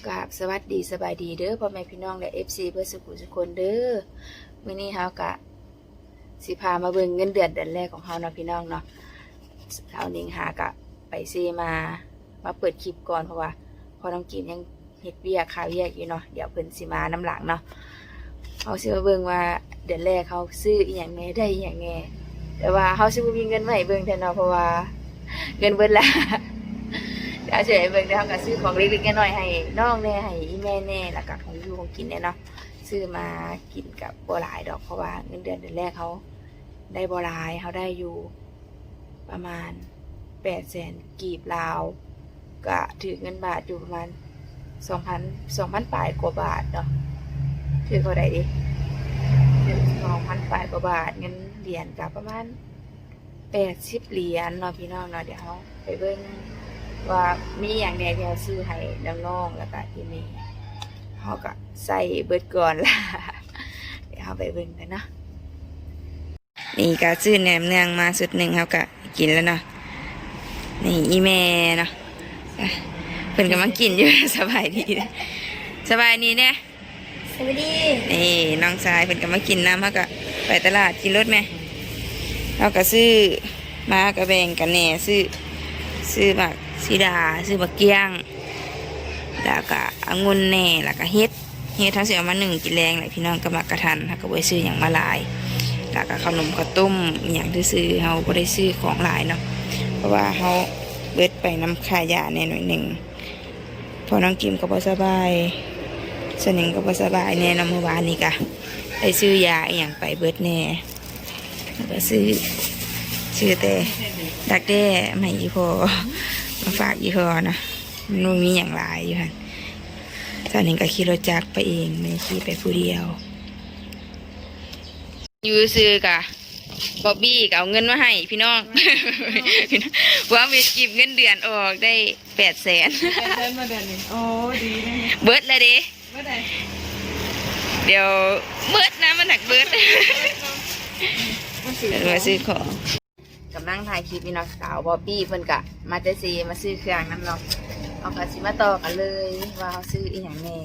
กราบสวัสดีสบายดีเด้อพ่อแม่พี่น้องและ FC เพื่อสุขุสุคนเด้อมื้อนี้เฮากะสิพามาเบิ่งเงินเดือนเดือนแรกของเฮาเนาะพี่น้องเนาะเฮานิงหากะไปซีมามาเปิดคลิปก่อนเพราะว่า พอน้องกินยังเฮ็ดเวียกข่าเวียกอยู่เนาะเดี๋ยวเพิ่นสิมาน้ำหลังเนาะเฮาสิมาเบิ่งว่าเดือนแรกเขาซื้ออีหยังแหน่ได้อีหยังแหน่แต่ว่าเฮาสิบ่มีเงินมาให้เบิ่งแท้เนาะเพราะว่า เงินเบิดละ เดี๋ยวเฉยเบิ่งเดี๋ยวเราก็ซื้อของเล็กๆน้อยๆให้น้องแน่ให้อีแม่แน่แล้วก็ของอยู่ของกินเนี่ยเนาะซื้อมากินกับบัวหลายดอกเพราะว่าเงินเดือนเดือนแรกเขาได้บัวหลายเขาได้อยู่ประมาณแปดแสนกีบลาวก็ถือเงินบาทอยู่ประมาณสองพันสองพันปลายกว่าบาทเนาะถือเท่าไหร่ดิสองพันปลายกว่าบาทเงินเหรียญกับประมาณแปดสิบเหรียญเนาะพี่น้องเนาะเดี๋ยวเขาไปเบิ่ง ว่ามีอย่างแดที่เราซื้อให้น้องๆแล้วก็ที่นี่เขาก็ใส่เบิดก่อนล่ะเดี๋ยวเขาไปเบิ่งกันเนาะนี่ก็ซื้อแหนมเนืองมาสุดหนึ่งเขาก็กินแล้วเนาะนี่อีแม่เนาะอะเพิ่นกำลังกินอยู่สบายดีเด้อสบายดีเนี่ยสวัสดีนี่น้องชายเพิ่นกำลังกินน้ำเขาก็ไปตลาดกินรถไหมเขาก็ซื้อมากระแบ่งกันแหน่ซื้อซื้อบัก ซีดาซื้อบักเกี้ยง แล้วก็องุ่นแหน่แล้วก็เฮ็ดเฮ็ดทั้งเสียมาหนึ่งกินแรงเลยพี่น้องก็มากระทันถ้าก็ได้ซื้ออย่างมาหลาย แล้วก็ขนมข้าวต้มอย่างที่ซื้อเฮาบ่ได้ซื้อของหลายเนาะเพราะว่าเฮาเบิดไปน้ำค่ายาแน่หน่อยหนึ่งพอน้องกิมก็บ่สบายสนิงก็บ่สบายแน่เนาะเมื่อวานนี้ก็ได้ซื้อยาอย่างไปเบิดแน่แล้วก็ซื้อซื้อแต่ดักแด้ไม่พอ มาฝากยี่พอนะมันบ่มีอย่างหลายอยู่ค่ะตอนนี้ก็ขี่รถจักรไปเองไม่ได้ขี่ไปผู้เดียวอยู่ซื้อกะบอบบี้ก็เอาเงินมาให้พี่น้องพี่น้องว่ามีกิบเงินเดือนออกได้แปดแสนเดินมาเดือนหนึ่งโอ้ดีนะเบิร์ดเลยเด้เมื่อไหร่เดี๋ยวเบิร์ดนะมันหนักเบิร์ดมันสื่อเดี๋ยวมาซื้อของ กำลังถ่ายคลิปนี่เนาะสาวบอบบี้เพิ่นกะมาเจซีมาซื้อเครื่องน้ำเนาะเอากะสิมาต่อกันเลยว่าเขาซื้ออีหยังแน่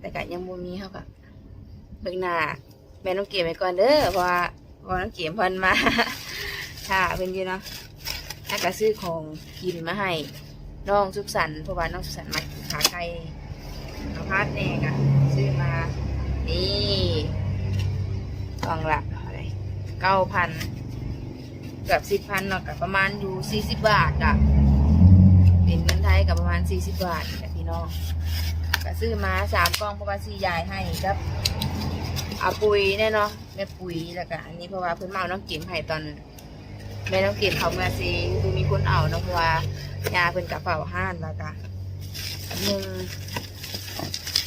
แต่กะยังบ่มีเขากะเบิ่งหน้าแม่น้องเกมไปก่อนเด้อเพราะว่าเพราะว่าน้องเกมเพิ่นมาค่ะเพิ่นอยู่เนาะแล้วก็ซื้อของกินมาให้น้องสุขสันต์เพราะว่าน้องสุขสันต์มาขาไก่เอาพาดแน่กะซื้อมานี่กล่องละเท่าไรเก้าพัน กือบสิบพันเนาะกับประมาณอยู่สี่สิบบาทอะเป็นเงินไทยกับประมาณสี่สิบบาทกับพี่น้องก็ซื้อมาสามกล่องเพราะว่าซียายให้ครับอาปุ๋ยแน่เนาะแม่ปุ๋ยแล้วก็อันนี้เพราะว่าเพิ่นเอาน้องเก็มให้ตอนแม่น้องเก็มเขามาซีคือมีคนเอาเนาะเพราะว่ายาเพิ่นกับเฝ้าห้านแล้วก็หนึ่ง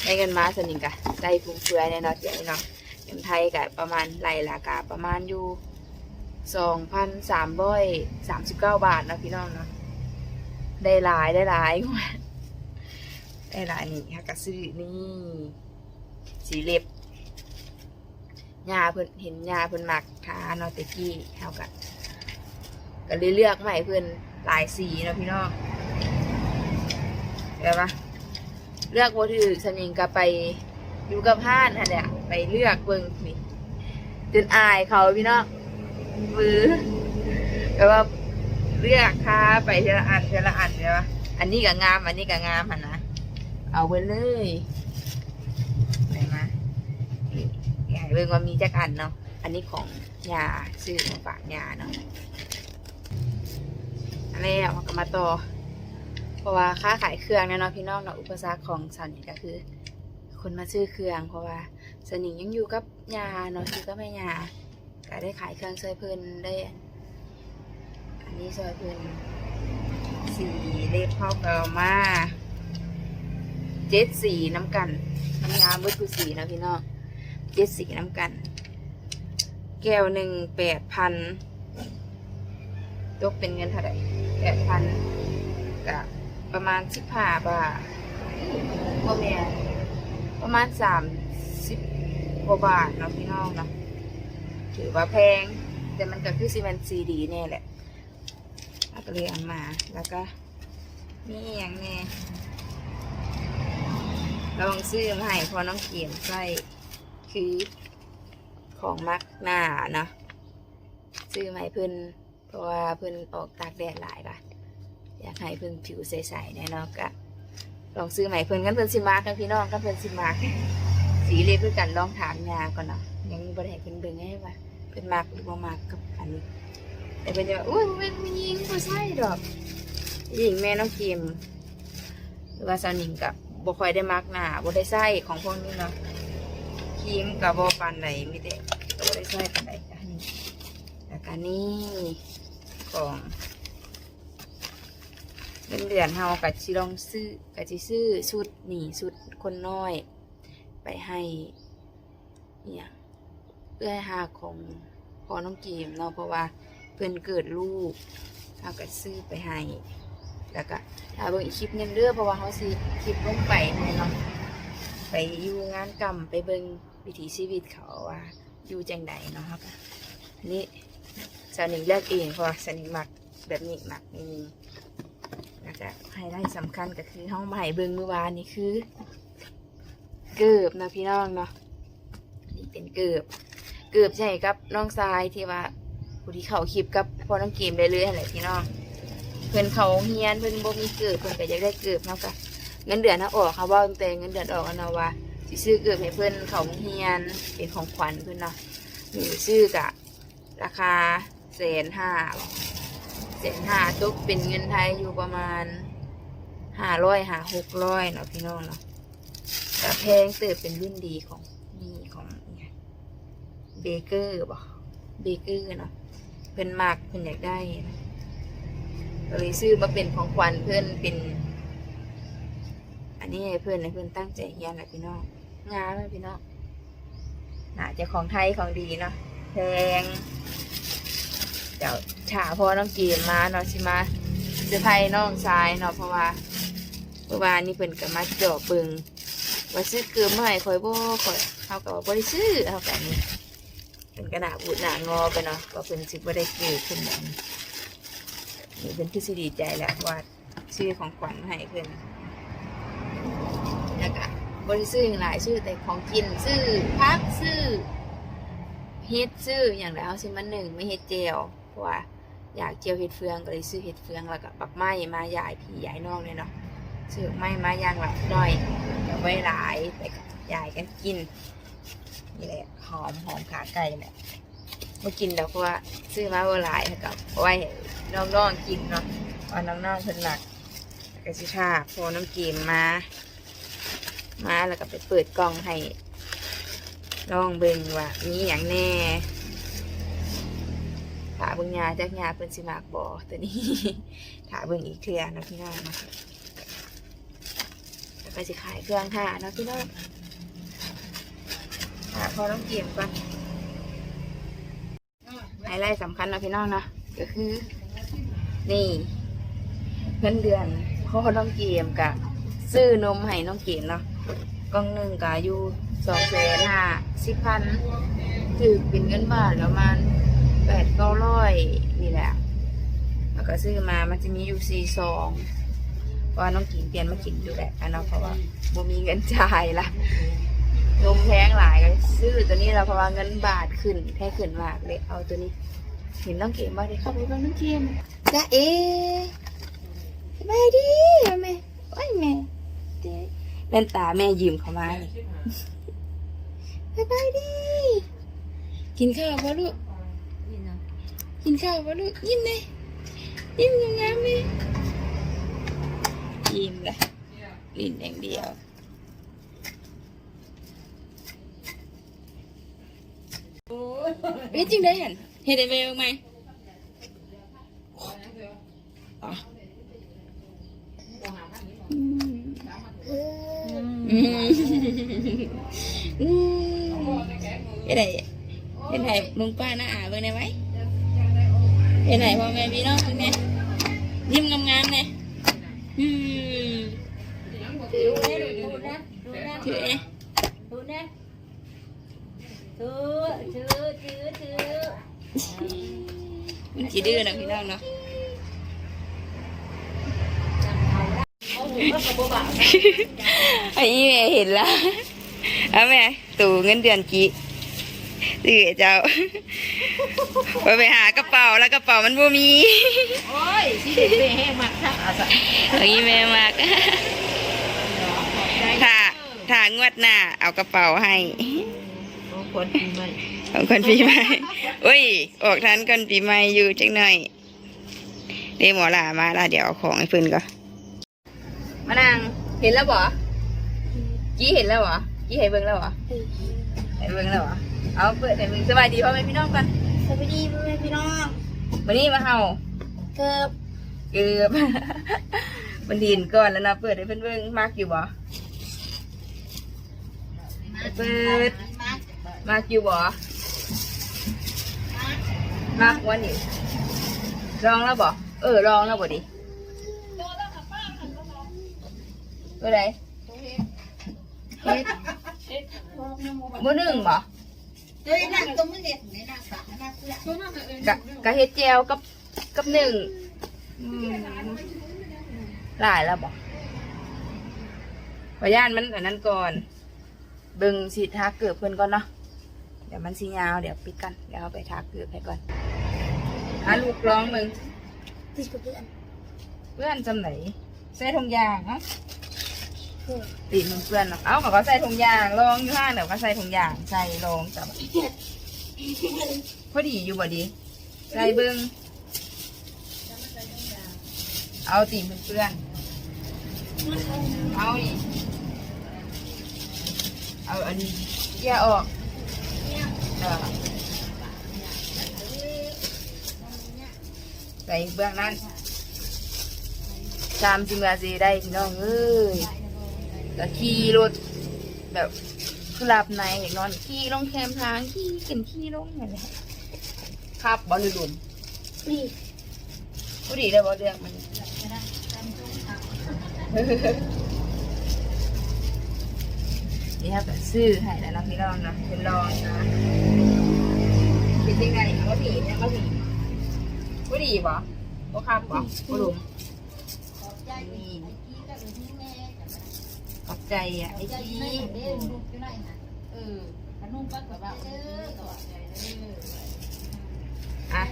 ได้เงินมาสนิทกะได้ฟุ่มเฟือยแน่นอนเดี๋ยวนี้เนาะเงินไทยกะประมาณไรละกะประมาณอยู่ สองพันสามร้อยสามสิบเก้าบาทนะพี่น้องเนาะได้หลายได้หลายได้หลายนี่ค่ะกะซื้อนี่ สีเล็บยาเพิ่นเห็นยาเพิ่นหมักทาเนาะแตะกี้เฮากะก็เลยเลือกใหม่เพิ่นหลายสีนะพี่น้องเห็นปะเลือกบ่ถือสนิงก็ไปอยู่กับห้านค่ะเนี่ยไปเลือกเบิ่งนี่จนอายเขาพี่น้อง มือแต่ว่าเลือกค่าไปเทละอันเทละอันใช่ปะอันนี้ก็งาม อันนี้ก็งามหันนะเอาไปเลยไปมาอยากเบิ่งว่ามีจักอันเนาะอันนี้ของยาซื้อมาฝากยาเนาะอันนี้เอากลับมาต่อเพราะว่าค้าขายเครื่องเนี่ยเนาะพี่น้องเนาะอุปสรรคของสันนี่ก็คือ คนมาซื้อเครื่อง เพราะว่าสนิงยังอยู่กับยาเนาะอยู่กับแม่ยา ก็ได้ขายเครื่องซอยพิ่นได้ อันนี้ซอยพิ่นสีเล็บเข้าเกามาเจ็ดสีน้ำกันน้ำยาเบิดคือสีนะพี่น้องเจ็ดสีน้ำกัน แก้วหนึ่งแปดพันตกเป็นเงินเท่าไหร่แปดพันก็ประมาณสิบห้าบาทพ่อแม่ประมาณสามสิบกว่าบาทเนาะพี่น้องเนาะ ถือว่าแพง แต่มันก็คือซีเมนซีดีแน่แหละแล้วก็เลยเอามาแล้วก็มีอย่างแน่ลองซื้อมาให้พอน้องเกียมใส่คือของมักหน้าเนาะซื้อมาให้เพิ่นเพราะว่าเพิ่นออกตากแดดหลายก่ะอยากให้เพิ่นผิวใสๆแน่นอนก็ลองซื้อให้เพิ่นกันเพิ่นสิมากันพี่น้องกันเพิ่นสิมา สีเรียกด้วยกันลองถามยาก่อนเนาะยังบ่ได้ให้เพิ่นเบิ่งให้ว่าเพิ่นมักหรือบ่มักกับอันนี้แต่เพิ่นจะว่าอุ้ยบ่แม่นผู้หญิงบ่ใช่ดอกหญิงแม่น้องกีมหรือว่าสาวหนิงกับบ่ค่อยได้มักหน้าบ่ได้ใส่ของพวกนี้เนาะครีมกับบ่ปานใดมีแต่ก็บ่ได้ใส่ปานใดจ้ะนี่แล้วก็นี่ของเงินเดือนเฮาก็สิลองซื้อก็สิซื้อชุดนี่ชุดคนน้อย ไปให้เนี่ยเพื่อหาของพอน้องเกมเนาะเพราะว่าเพิ่อนเกิดลูกเฮาก็ซื้อไปให้ แล้วก็ถ้าเบิ่งอีกคลิปนึงเด้อเพราะว่าเขาสิคลิปลงไปแน่เนาะไปอยู่งานกรรมไปเบิ่งวิถีชีวิตเขาว่าอยู่จังใดเนาะครับอันนี่สนิงเลือกเองเพราะว่าสนิงหมักแบบนี้หมักนี่แล้วก็ไฮไลท์สำคัญก็คือห้องใหม่เบิ่งเมื่อวานนี่คือ เกือบนะพี่น้องเนาะนี่เป็นเกือบเกือบใช่กับน้องทรายที่ว่าผู้ที่เขาคลิปกับพอน้องเกมได้เลยอะไรพี่น้องเพิ่อนเขาเฮียนเพิ่อนบ่มีเกิดเพิ่อนก็อยากได้เกิดเนาะก็เงินเดือนเนาะออกเขาว่าตั้งแต่เงินเดือนออกแล้วเนาะว่าสิซื้อเกิดให้เพิ่อนเขาเฮียนเป็นของขวัญเพิ่อนเนาะนี่ซื้อกะราคาแสนห้าแสนห้าตกเป็นเงินไทยอยู่ประมาณห้าร้อยห้าหกร้อยเนาะพี่น้องเนาะ แต่แพงเติบเป็นรุ่นดีของนี่ของเบเกอร์บ่เบเกอร์เนาะเพิ่อนมากเพิ่อนอยากได้นะก็เลยซื้อมาเป็นของขวัญเพื่อนเป็น อันนี้เพื่อนให้เพื่อนตั้งใจเฮียนแหละพี่น้องงามเลยพี่น้องน่าจะของไทยของดีเนาะแพงเดี๋ยวฉาพอน้องเกมมาเนาะสิมาเซอร์ไพรส์น้องชายเนาะเพราะว่าเมื่อวานนี้เพิ่อนก็มาเจาะเบิง ว่าซื้อเกลือมาให้คอยบ่คอยเขาก็บ่ได้ซื้อเขากันนี่เป็นกระดาษบูดหนางอไปเนาะว่าเพิ่นสิบ่ได้เกิดขึ้นแบบนี้นี่เป็นที่สิดีใจแหละว่าชื่อของขวัญมาให้เพื่นแล้วก็บริซื้อหลายชื่อแต่ของกินซื้อพักซื้อเฮ็ดซื้ออย่างแล้วสิมันหนึ่งไม่เฮ็ดเจลเพราะว่าอยากเจียวเฮ็ดเฟืองก็เลยซื้อเฮ็ดเฟืองแล้วก็ปักไม้มายายผียายน้องเลยเนาะ ซื้อไม้มายางหลายน้อยเดี๋ยวไว้หลายแต่ยายกันกินนี่แหละหอมหอมขาไก่แหละมากินแล้วเพราะว่าซื้อมาว่าหลายก็เอาไว้น้องๆกินเนาะว่าน้องๆเพิ่นหลักแล้วก็สิท่าพอน้ำเกมมา มาแล้วก็ไปเปิดกล่องให้น้องเบิ่งว่ามีอย่างแน่ถาเบิ่งยาจากยาเพิ่นสิมากบ่ตัวนี้ถาเบิ่งอีกเทือนะพี่น้องนาะ ก็สิขายเครื่องค่ะเนาะพี่น้องถาพอน้ำเกมก่อนไฮไลท์สำคัญเนาะพี่น้องเนาะก็คือ นี่เงินเดือนพ่อน้องเกมกะซื้อนมให้น้องเกมเนาะกล่องหนึ่งกะอยู่สองแสนห้าสิบพันถือเป็นเงินบาทประมาณแปดเก้าร้อยนี่แหละ แล้วก็ซื้อมามันจะมีอยู่สี่ซองเพราะ ว่าน้องกินเปลี่ยนมากินอยู่แหละอันเนาะเพราะว่าบ่มีเงินจ่ายละนมแพงหลายก็ซื้อตัวนี้แล้วเพราะว่าเงินบาทขึ้นแพงขึ้นมากเลยเอาตัวนี้เห็นน้องเกมบ้างดิเข้าไปบ้างน้องเกมจ้าเอ๋สบายดีแม่โอ้ยแม่เจ๊เล่นตาแม่ยืมเขามาเลยสบายดี กินข้าวปะลูกกินข้าวปะลูกยิ้มเลยยิ้มงามเลย ยิ้มเลยลิ้นอย่างเดียวเฮ้ยจริงได้เห็นเห็นได้ไหมไหมอะอืมอืมอืมเห็นไหนเห็นไหนลุงป้าน้าอาเบิ่งได้ไหมเห็นไหนพ่อ ถือถือถือถือมันจีดื้อนะพี่น้องเนาะก็กระโบบ่าวไอ้แม่เห็นแล้วเอาแม่ตู่เงินเดือนกี่ตื่เจ้าไปไปหากระเป๋าแล้วกระเป๋ามันบ่มี โอ้ยสิเด็กเบ้แห้งมากค่ะอาสะเอางี้แม่มากถ้า ถ้างวดหน้า เอากระเป๋าให้คนปีใหม่ของคนปีใหม่อุ้ย ออกทันคนปีใหม่อยู่จังหน่อยเรียหมอลามาแล้วเดี๋ยวเอาของให้เพิ่นก่อนมานั่งเห็นแล้วบ่กี้เห็นแล้วบ่กี้ให้เบิ่งแล้วบ่ให้เบิ่งแล้วบ่เอาเปิดให้เบิ่งสบายดีพ่อแม่พี่น้องกันสวัสดีพ่อแม่พี่น้องวันนี้มาเฮาเกือบเกือบมันดินก่อนแล้วนะเปิดให้เพิ่นเบิ่งมากอยู่บ่ เปิดมากอยู่บ่มากวันนี้ลองแล้วบ่เออลองแล้วบ่ดิตัวไหนเฮ็ดบ่หนึ่งบ่เฮ้ยนั่งตรงนี้เนี่ยในหน้าสระหน้าเสื้อกะกะเฮ็ดแจวกับกับหนึ่งอืมหลายแล้วบ่ขอย่านมันอันนั้นก่อน เบิ่งสิทาเกือบเพิ่นก่อนเนาะเดี๋ยวมันสิยาวเดี๋ยวปิดกันเดี๋ยวเอาไปทาเกือบให้ก่อนหาลูกร้องมึงติดกับเพื่อนเพื่อนจำไหนใส่ถุงยางเนาะเพื่อนตีมึงเพื่อนเนาะเอ้าเขาก็ใส่ถุงยางลองอยู่ห้างเดี๋ยวก็ใส่ถุงยางใส่ลองจับพอดีอยู่บ่ดีใส่เบิ่งเอาตีมึงเพื่อนเอาอีก เอาอันนี้เกี่ยออกเออใส่เบื้องนั้นตามจิมาซีได้พี่น้องเอ้ยก็ขี่รถแบบคือหลับในอย่างนอนขี่ลงแคมทางขี่กินขี่ลงอย่างเงี้ยครับบอลลูนนี่ผู้ดีได้บอเรื่องมัน นี่ครับแบบซื้อให้แล้วนะพี่น้องนะเป็นรองนะเป็นยังไงก็ผีเนี่ยก็ผีผู้ดีบ่บ่ครับบ่ผู้ลุงนี่ขอบใจอะไอ้ชี้เออขนมปังกับว่าเออตัวใหญ่เอออะ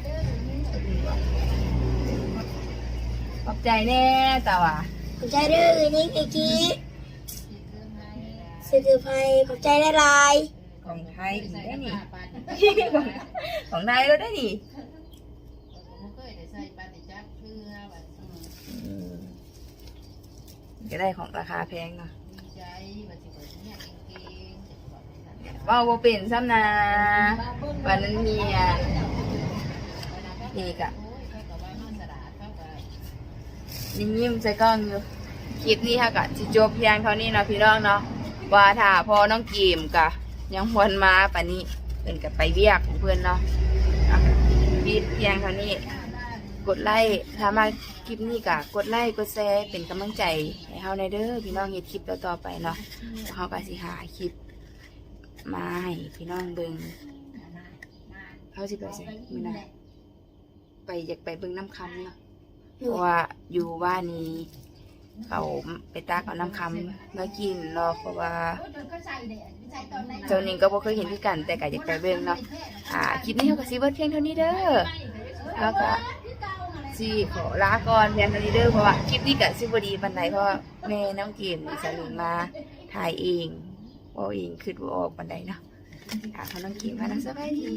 ขอบใจแน่แต่ว่าขอบใจเด้อนี่ไอ้กี้ เสื้อเกือไฟขอบใจได้ลายของไทยอีกได้นี่ปานของไทยแล้วได้นี่ผมเคยได้ใส่ปานในจักเพื่อแบบอืมก็ได้ของราคาแพงเนาะดีใจว่าสิบ่เนี่ยเก่งๆจะบอกให้ท่านว่าบ่เป็นซ้ำนาวันนั้นเมียนี่กะโอ้ยเขาก็ว่ามันสลาดเขาก็นิ่ยิ้มใส่กล้องอยู่คลิปนี้ค่ะกะสิจบเพียงเท่านี้เนาะพี่น้องเนาะ ว่าถ้าพอน้องกีมกะยังวนมาป่านนี้เพิ่นกับไปเวียกของเพื่อนเนาะอะปิดเพียงเท่านี้ กดไลค์ถ้ามาคลิปนี้กะกดไลค์กดแชร์เป็นกำลังใจให้เฮาในเด้อพี่น้องเฮ็ดคลิปต่อๆไปเนาะเฮาก็สิหาคลิปมาให้พี่น้องเบิ่งเขาสิไปใส่มื้อหน่ะไปอยากไปเบิ่งน้ำคำเนาะเพราะว่าอยู่บ้านนี้ เขาไปตักเอาน้ำคำมากินเนาะเพราะว่าเจ้านี้ก็บ่เคยเห็นพี่กันแต่ก็อยากไปเบิ่งเนาะอ่าคลิปนี้เขาก็สิเบิดเพียงเท่านี้เด้อแล้วก็สิขอลาก่อนเพียงเท่านี้เด้อเพราะว่าคลิปนี้ก็สิบ่ดีปานใดเพราะว่าแม่น้องเกมสลิงมาถ่ายเองบ่เองคือบ่ออกปานใดเนาะอ่าเขาน้องเกมมานะสบายดี